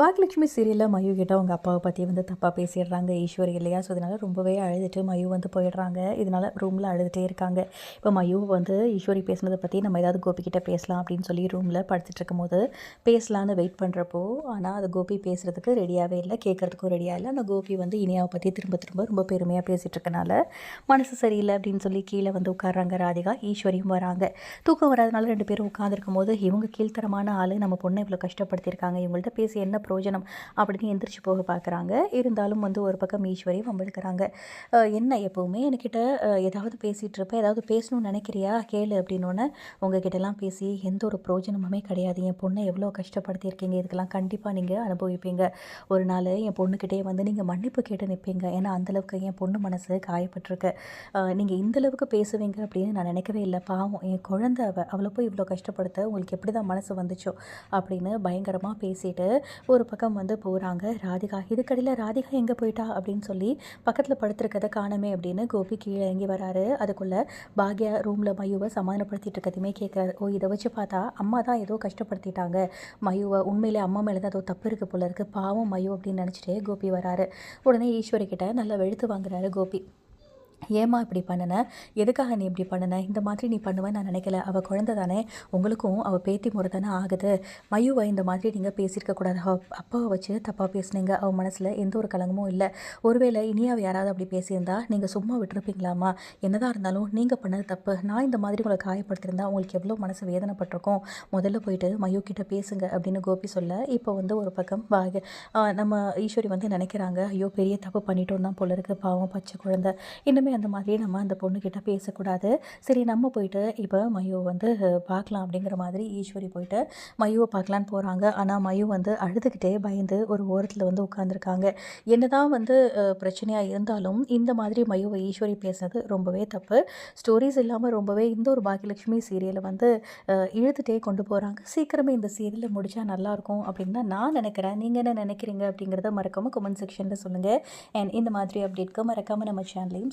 பாக்யலட்சுமி சீரியலில் மயு கிட்ட அவங்க அப்பாவை பற்றி வந்து தப்பாக பேசிடுறாங்க ஈஸ்வரி இல்லையா? ஸோ இதனால் ரொம்பவே அழுதுட்டு மயு வந்து போயிடுறாங்க. இதனால் ரூமில் அழுதுகிட்டே இருக்காங்க. இப்போ மயு வந்து ஈஸ்வரி பேசுனதை பற்றி நம்ம ஏதாவது கோபிக்கிட்ட பேசலாம் அப்படின்னு சொல்லி ரூமில் படுத்துட்டு இருக்கும்போது பேசலான்னு வெயிட் பண்ணுறப்போ ஆனால் அது கோபி பேசுகிறதுக்கு ரெடியாகவே இல்லை கேட்குறதுக்கும் ரெடியாக இல்லை. ஆனால் கோபி வந்து இனியாவை பற்றி திரும்ப திரும்ப ரொம்ப பெருமையாக பேசிகிட்டு இருக்கனால மனசு சரியில்லை அப்படின்னு சொல்லி கீழே வந்து உட்காடுறாங்க ராதிகா ஈஸ்வரியும் வராங்க. தூக்கம் வராதனால ரெண்டு பேரும் உட்காந்துருக்கும் போது இவங்க கீழ்த்தரமான ஆள் நம்ம பொண்ணை இவ்வளோ கஷ்டப்படுத்தியிருக்காங்க இவங்கள்ட்ட பேசி என்ன பிரயோஜனம் அப்படின்னு எந்திரிச்சு போக பார்க்குறாங்க. இருந்தாலும் வந்து ஒரு பக்கம் ஈஸ்வரி வம்பிழுக்கிறாங்க. என்ன எப்போவுமே என்கிட்ட ஏதாவது பேசிகிட்டு இருப்பேன் ஏதாவது பேசணும்னு நினைக்கிறியா? கேளு அப்படின்னோடனே உங்ககிட்டலாம் பேசி எந்த ஒரு பிரயோஜனமுமே கிடையாது. என் பொண்ணை எவ்வளோ கஷ்டப்படுத்தியிருக்கீங்க? இதுக்கெல்லாம் கண்டிப்பாக நீங்கள் அனுபவிப்பீங்க. ஒரு நாள் என் பொண்ணுக்கிட்டே வந்து நீங்கள் மன்னிப்பு கேட்டு நிற்பீங்க. ஏன்னா அந்தளவுக்கு என் பொண்ணு மனசு காயப்பட்டிருக்கு. நீங்கள் இந்தளவுக்கு பேசுவீங்க அப்படின்னு நான் நினைக்கவே இல்லை. பாவம் என் குழந்தை அவ அவளை போய் இவ்வளோ கஷ்டப்படுத்த உங்களுக்கு எப்படி தான் மனசு வந்துச்சோ அப்படின்னு பயங்கரமாக பேசிட்டு ஒரு பக்கம் வந்து போகிறாங்க ராதிகா இதுக்கடையில் ராதிகா எங்கே போயிட்டா? அப்படின்னு சொல்லி பக்கத்தில் படுத்துருக்கதை காணமே அப்படின்னு கோபி கீழே இறங்கி வராரு. அதுக்குள்ளே பாக்யா ரூமில் மயுவை சமாதானப்படுத்திட்டு இருக்கதையுமே கேட்குறாரு ஓ இதை வச்சு பார்த்தா அம்மா தான் ஏதோ கஷ்டப்படுத்திட்டாங்க. மயுவை உண்மையிலே அம்மா மேலே தான் ஏதோ தப்பு இருக்குது போல இருக்குது பாவம் மயு அப்படின்னு நினச்சிட்டே கோபி வராரு. உடனே ஈஸ்வரி கிட்ட நல்லா வெளுத்து வாங்குறாரு கோபி. ஏம்மா இப்படி பண்ணின? எதுக்காக நீ இப்படி பண்ணின? இந்த மாதிரி நீ பண்ணுவேன்னு நான் நினைக்கல. அவள் குழந்தை தானே. உங்களுக்கும் அவள் பேத்தி முறை தானே ஆகுது. மயுவை இந்த மாதிரி நீங்கள் பேசியிருக்க கூடாது. அப்பாவை வச்சு தப்பாக பேசுனீங்க. அவள் மனசில் எந்த ஒரு கலங்கமும் இல்லை. ஒருவேளை இனியாவை யாராவது அப்படி பேசியிருந்தா நீங்கள் சும்மா விட்டுருப்பீங்களாம்மா? என்னதான் இருந்தாலும் நீங்கள் பண்ணது தப்பு. நான் இந்த மாதிரி உங்களை காயப்படுத்தியிருந்தா உங்களுக்கு எவ்வளோ மனசு வேதனைப்பட்டிருக்கும்? முதல்ல போயிட்டு மயு கிட்ட பேசுங்க அப்படின்னு கோபி சொல்ல இப்போ வந்து ஒரு பக்கம் பாக நம்ம ஈஸ்வரி வந்து நினைக்கிறாங்க ஐயோ பெரிய தப்பு பண்ணிட்டோம் தான் போல இருக்கு. பாவம் பச்சை குழந்தை. இன்னுமே அந்த மாதிரி நம்ம அந்த பொண்ணுக்கிட்ட பேசக்கூடாது. சரி நம்ம போயிட்டு இப்போ மயு வந்து பார்க்கலாம் அப்படிங்கிற மாதிரி ஈஸ்வரி போயிட்டு மயுவை பார்க்கலான்னு போகிறாங்க ஆனால் மயு வந்து அழுதுகிட்டே பயந்து ஒரு ஓரத்தில் வந்து உட்காந்துருக்காங்க என்னதான் வந்து பிரச்சனையாக இருந்தாலும் இந்த மாதிரி மயுவை ஈஸ்வரி பேசுனது ரொம்பவே தப்பு. ஸ்டோரிஸ் இல்லாமல் ரொம்பவே இந்த ஒரு பாக்கியலட்சுமி சீரியலை வந்து இழுத்துட்டே கொண்டு போகிறாங்க சீக்கிரமே இந்த சீரியலை முடித்தா நல்லாயிருக்கும் அப்படின்னு தான் நான் நினைக்கிறேன். நீங்கள் என்ன நினைக்கிறீங்க அப்படிங்கிறத மறக்காமல் கமெண்ட் செக்ஷனில் சொல்லுங்கள் அண்ட் இந்த மாதிரி அப்டேட்க்கு மறக்காமல் நம்ம சேனலையும்